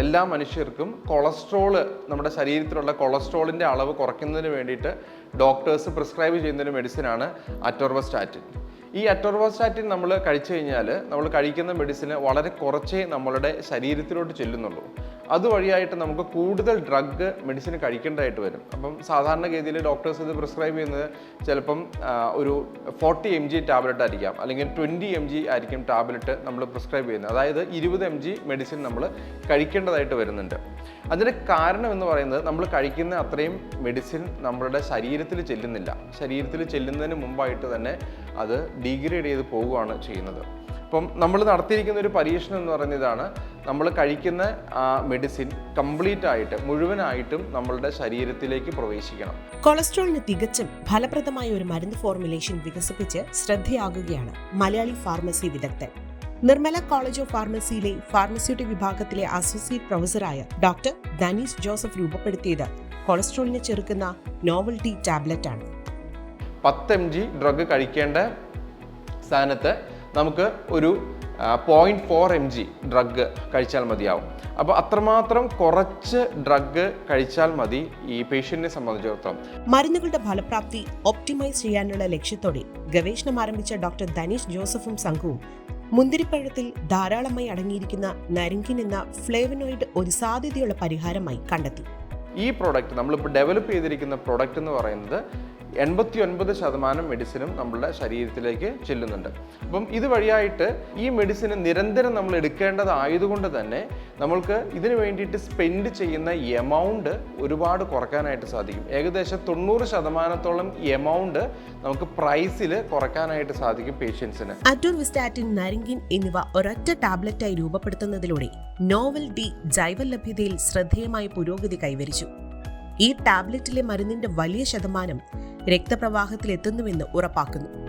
എല്ലാ മനുഷ്യർക്കും കൊളസ്ട്രോൾ നമ്മുടെ ശരീരത്തിലുള്ള കൊളസ്ട്രോളിന്റെ അളവ് കുറയ്ക്കുന്നതിന് വേണ്ടിയിട്ട് ഡോക്ടേഴ്സ് പ്രിസ്ക്രൈബ് ചെയ്യുന്നൊരു മെഡിസിനാണ് അറ്റോർവസ്റ്റാറ്റിൻ ഈ അറ്റോർവസ്റ്റാറ്റിൻ നമ്മൾ കഴിച്ചു കഴിഞ്ഞാൽ നമ്മൾ കഴിക്കുന്ന മെഡിസിന് വളരെ കുറച്ചേ നമ്മളുടെ ശരീരത്തിലോട്ട് ചെല്ലുന്നുള്ളൂ. അതുവഴിയായിട്ട് നമുക്ക് കൂടുതൽ ഡ്രഗ് മെഡിസിൻ കഴിക്കേണ്ടതായിട്ട് വരും. അപ്പം സാധാരണഗതിയിൽ ഡോക്ടേഴ്സ് ഇത് പ്രിസ്ക്രൈബ് ചെയ്യുന്നത് ചിലപ്പം ഒരു ഫോർട്ടി എം ജി ടാബ്ലറ്റ് ആയിരിക്കാം. അല്ലെങ്കിൽ ട്വന്റി എം ജി ആയിരിക്കും ടാബ്ലറ്റ് നമ്മൾ പ്രിസ്ക്രൈബ് ചെയ്യുന്നത്. അതായത് ഇരുപത് എം ജി മെഡിസിൻ നമ്മൾ കഴിക്കേണ്ടതായിട്ട് വരുന്നുണ്ട്. അതിന് കാരണം എന്ന് പറയുന്നത് നമ്മൾ കഴിക്കുന്ന അത്രയും മെഡിസിൻ നമ്മളുടെ ശരീരത്തിൽ ചെല്ലുന്നില്ല. ശരീരത്തിൽ ചെല്ലുന്നതിന് മുമ്പായിട്ട് തന്നെ അത് ഡീഗ്രേഡ് ചെയ്ത് പോവുകയാണ് ചെയ്യുന്നത്. അപ്പം നമ്മൾ നടത്തിയിരിക്കുന്ന ഒരു പരീക്ഷണം എന്ന് പറയുന്നതാണ് നമ്മൾ കഴിക്കുന്ന മെഡിസിൻ കംപ്ലീറ്റ് ആയിട്ട് മുഴുവനായിട്ടും നമ്മളുടെ ശരീരത്തിലേക്ക് പ്രവേശിക്കണം. കൊളസ്ട്രോളിന് തികച്ചും ഫലപ്രദമായ ഒരു മരുന്ന് ഫോർമുലേഷൻ വികസിപ്പിച്ച് ശ്രദ്ധയാകുകയാണ് മലയാളി ഫാർമസി വിദഗ്ധൻ. നിർമ്മല കോളേജ് ഓഫ് ഫാർമസിയിലെ ഫാർമസ്യൂട്ടിക് വിഭാഗത്തിലെ അസോസിയേറ്റ് പ്രൊഫസറായ ഡോക്ടർ ദനീഷ് ജോസഫ് രൂപപ്പെടുത്തിയത് കൊളസ്ട്രോളിനെ ചെറുക്കുന്ന നോവൽറ്റി ടാബ്ലറ്റ് ആണ്. പത്ത് എം ജി ഡ്രഗ് കഴിക്കേണ്ട സ്ഥാനത്ത് നമുക്ക് ഒരു point four M G drug കഴിച്ചാൽ മതിയാവും. അപ്പോൾ അത്രമാത്രം കുറച്ച് ഡ്രഗ് കഴിച്ചാൽ മതി ഈ പേഷ്യന്റിനെ സംബന്ധിച്ചിടത്തോളം. മരുന്നുകളുടെ ഫലപ്രാപ്തി ഒപ്റ്റിമൈസ് ചെയ്യാനുള്ള ലക്ഷ്യത്തോടെ ഗവേഷണം ആരംഭിച്ച ഡോക്ടർ ധനീഷ് ജോസഫും സംഘവും മുന്തിരിപ്പഴത്തിൽ ധാരാളമായി അടങ്ങിയിരിക്കുന്ന നരിങ്കിൻ എന്ന ഫ്ലേവനോയിഡ് ഒരു സാധ്യതയുള്ള പരിഹാരമായി കണ്ടെത്തി. ഈ പ്രോഡക്റ്റ് നമ്മളിപ്പോൾ ഡെവലപ്പ് ചെയ്തിരിക്കുന്ന പ്രോഡക്റ്റ് എന്ന് പറയുന്നത് എൺപത്തി ഒൻപത് ശതമാനം മെഡിസിനും നമ്മളുടെ ശരീരത്തിലേക്ക് ചെല്ലുന്നുണ്ട്. അപ്പം ഇത് വഴിയായിട്ട് ഈ മെഡിസിന് നിരന്തരം നമ്മൾ എടുക്കേണ്ടതായതുകൊണ്ട് തന്നെ നമ്മൾക്ക് ഇതിന് വേണ്ടിയിട്ട് സ്പെൻഡ് ചെയ്യുന്ന എമൗണ്ട് ഒരുപാട് കുറയ്ക്കാനായിട്ട് സാധിക്കും. ഏകദേശം തൊണ്ണൂറ് ശതമാനത്തോളം എമൗണ്ട് നമുക്ക് പ്രൈസിൽ കുറയ്ക്കാനായിട്ട് സാധിക്കും പേഷ്യൻസിന്. അറ്റോർവിസ്റ്റാറ്റിൻ നരിങ്കിൻ എന്നിവ ഒരൊറ്റ ടാബ്ലറ്റായി രൂപപ്പെടുത്തുന്നതിലൂടെ നോവൽ ഡി ജൈവ ലഭ്യതയിൽ ശ്രദ്ധേയമായ പുരോഗതി കൈവരിച്ചു. ഈ ടാബ്ലറ്റിലെ മരുന്നിന്റെ വലിയ ശതമാനം രക്തപ്രവാഹത്തിൽ എത്തുന്നുവെന്ന് ഉറപ്പാക്കുന്നു.